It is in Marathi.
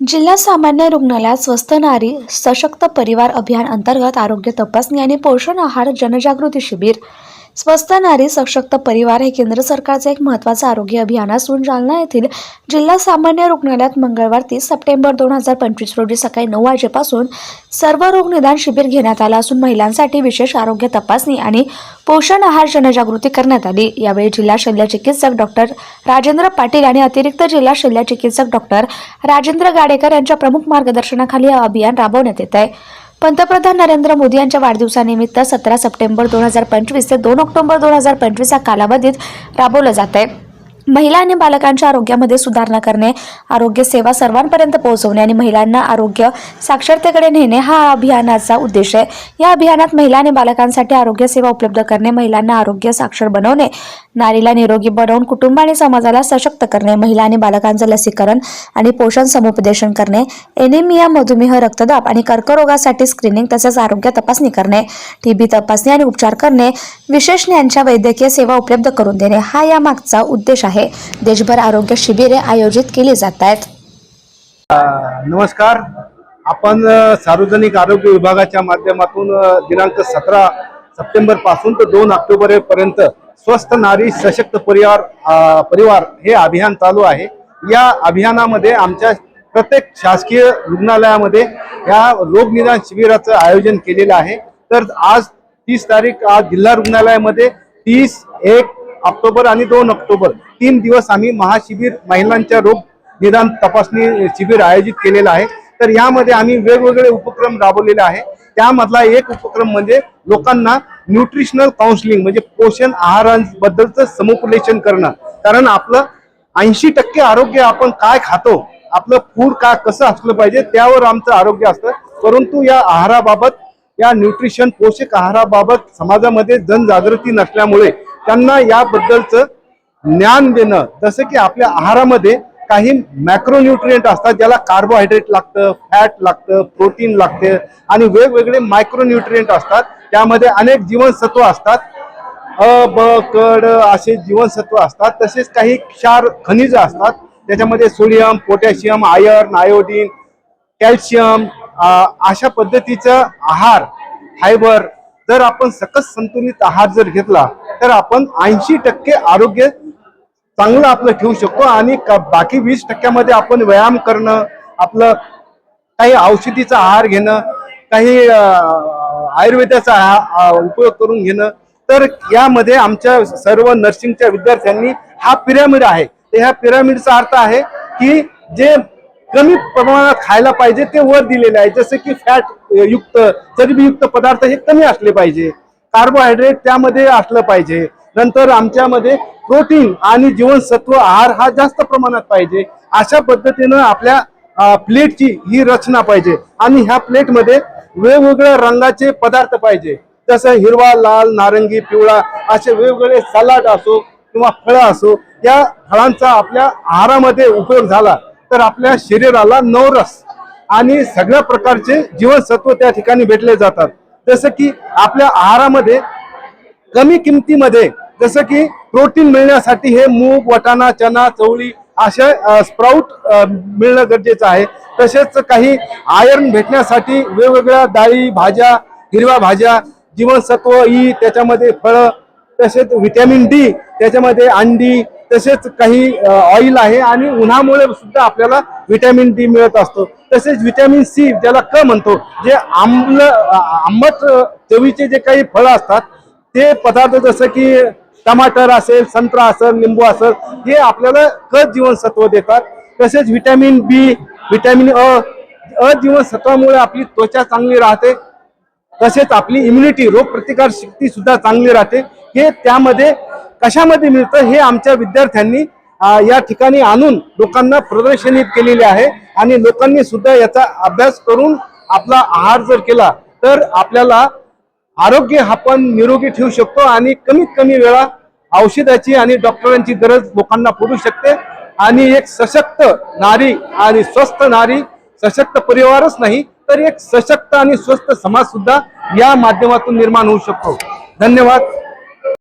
जिल्हा सामान्य रुग्णालयात स्वस्त नारी सशक्त परिवार अभियान अंतर्गत आरोग्य तपासणी आणि पोषण आहार जनजागृती शिबिर स्वस्थ नारी सशक्त परिवार हे केंद्र सरकारचे एक महत्त्वाचं आरोग्य अभियान असून जालना येथील जिल्हा सामान्य रुग्णालयात मंगळवार तीस सप्टेंबर दोन हजार पंचवीस रोजी सकाळी नऊ वाजेपासून सर्व रोग निदान शिबिर घेण्यात आलं असून महिलांसाठी विशेष आरोग्य तपासणी आणि पोषण आहार जनजागृती करण्यात आली. यावेळी जिल्हा शल्य चिकित्सक डॉक्टर राजेंद्र पाटील आणि अतिरिक्त जिल्हा शल्य चिकित्सक डॉक्टर राजेंद्र गाडेकर यांच्या प्रमुख मार्गदर्शनाखाली हे अभियान राबवण्यात येत आहे. पंतप्रधान नरेंद्र मोदी यांच्या वाढदिवसानिमित्त सतरा सप्टेंबर दोन हजार पंचवीस ते दोन ऑक्टोबर दोन हजार पंचवीस या कालावधीत राबवलं जात आहे महिला आणि बालकांच्या आरोग्यामध्ये सुधारणा करणे आरोग्य सेवा सर्वांपर्यंत पोहोचवणे आणि महिलांना आरोग्य साक्षरतेकडे नेणे हा अभियानाचा उद्देश आहे. या अभियानात महिला आणि बालकांसाठी आरोग्य सेवा उपलब्ध करणे महिलांना आरोग्य साक्षर बनवणे नारीला निरोगी बनवून कुटुंब आणि समाजाला सशक्त करणे महिला आणि बालकांचं लसीकरण आणि पोषण समुपदेशन करणे एनिमिया मधुमेह रक्तदाब आणि कर्करोगासाठी स्क्रीनिंग तसेच आरोग्य तपासणी करणे टीबी तपासणी आणि उपचार करणे विशेषज्ञांच्या वैद्यकीय सेवा उपलब्ध करून देणे हा या मागचा उद्देश आहे. देशभर आरोग्य शिबिरे आयोजित केली जात आहेत. नमस्कार. आपण सार्वजनिक आरोग्य विभागाच्या माध्यमातून दिनांक सतरा सप्टेंबरपासून ते दोन ऑक्टोबर पर्यंत स्वस्थ नारी सशक्त परिवार परिवार हे अभियान चालू आहे. या अभियानामध्ये आमच्या प्रत्येक शासकीय रुग्णालयामध्ये या रोगनिदान शिबिराचं आयोजन केलेलं आहे. तर आज तीस तारीख आज जिल्हा रुग्णालयामध्ये तीस एक ऑक्टोबर आणि दोन ऑक्टोबर. तीन दिवस आम्ही महाशिबिर महिलांच्या रोग निदान तपासणी शिबिर आयोजित केलेलं आहे. तर यामध्ये आम्ही वेगवेगळे उपक्रम राबवलेले आहे. त्यामधला एक उपक्रम म्हणजे लोकांना न्यूट्रिशनल काउन्सिलिंग म्हणजे पोषण आहारांबद्दलचं समुपलेशन करणं. कारण आपलं ऐंशी टक्के आरोग्य आपण काय खातो आपलं फूड काय कसं असलं पाहिजे त्यावर आमचं आरोग्य असतं. परंतु या आहाराबाबत या न्यूट्रिशन पोषक आहाराबाबत समाजामध्ये जनजागृती नसल्यामुळे त्यांना याबद्दलचं ज्ञान देणं जसं की आपल्या आहारामध्ये काही मॅक्रोन्यूट्रियंट असतात ज्याला कार्बोहायड्रेट लागतं फॅट लागतं प्रोटीन लागते आणि वेगवेगळे मायक्रोन्यूट्रियंट असतात. त्यामध्ये अनेक जीवनसत्व असतात. अ ब कड असे जीवनसत्व असतात. तसेच काही क्षार खनिज असतात. त्याच्यामध्ये sodium potassium iron iodine calcium अशा पद्धतीचा आहार फायबर जर आपण सकस संतुलित आहार जर घेतला तर आपण ऐंशी टक्के आरोग्य चांगलं आपलं ठेवू शकतो आणि बाकी वीस टक्क्यामध्ये आपण व्यायाम करणं आपलं काही औषधीचा आहार घेणं काही आयुर्वेदाचा उपयोग करून घेणं. तर यामध्ये आमच्या सर्व नर्सिंगच्या विद्यार्थ्यांनी हा पिरामिड आहे. तर ह्या पिरामिडचा अर्थ आहे की जे कमी प्रमाणात खायला पाहिजे ते वर दिलेले आहे. जसं की फॅट युक्त चरबीयुक्त पदार्थ हे कमी असले पाहिजे. कार्बोहायड्रेट त्यामध्ये असलं पाहिजे. नंतर आमच्यामध्ये प्रोटीन आणि जीवनसत्व आहार हा जास्त प्रमाणात पाहिजे. अशा पद्धतीनं आपल्या प्लेटची ही रचना पाहिजे. आणि ह्या प्लेटमध्ये वेगवेगळ्या रंगाचे पदार्थ पाहिजे. जसं हिरवा लाल नारंगी पिवळा असे वेगवेगळे सलाड असो किंवा फळं असो या फळांचा आपल्या आहारामध्ये उपयोग झाला तर आपल्या शरीराला नवरस आणि सगळ्या प्रकारचे जीवनसत्व त्या ठिकाणी भेटले जातात. जसं की आपल्या आहारामध्ये कमी किमतीमध्ये जसं की प्रोटीन मिळण्यासाठी हे मूग वटाणा चना चवळी अशा स्प्राऊट मिळणं गरजेचं आहे. तसेच काही आयर्न भेटण्यासाठी वेगवेगळ्या डाळी भाज्या हिरव्या भाज्या जीवनसत्व ई त्याच्यामध्ये फळं तसेच व्हिटॅमिन डी त्याच्यामध्ये अंडी तसेच काही ऑइल आहे आणि उन्हामुळे सुद्धा आपल्याला व्हिटॅमिन डी मिळत असतो. तसेच व्हिटॅमिन सी ज्याला क म्हणतो जे आंबल आंबट चवीचे जे काही फळं असतात ते पदार्थ जसं की टमाटर असेल संत्रा असेल लिंबू असेल हे आपल्याला क जीवनसत्व देतात. तसेच व्हिटॅमिन बी व्हिटॅमिन अ अ जीवनसत्वामुळे आपली त्वचा चांगली राहते. तसेच आपली इम्युनिटी रोगप्रतिकार शक्ती सुद्धा चांगली राहते. हे त्यामध्ये कशामध्ये मिळतं हे आमच्या विद्यार्थ्यांनी या ठिकाणी आणून लोकांना प्रदर्शनित केलेले आहे आणि लोकांनी सुद्धा याचा अभ्यास करून आपला आहार जर केला तर आपल्याला आरोग्य आपण निरोगी ठेवू शकतो आणि कमीत कमी वेळा औषधाची आणि डॉक्टरांची गरज लोकांना पडू शकते. आणि एक सशक्त नारी आणि स्वस्थ नारी सशक्त परिवारच नाही तर एक सशक्त आणि स्वस्थ समाज सुद्धा या माध्यमातून निर्माण होऊ शकतो. धन्यवाद.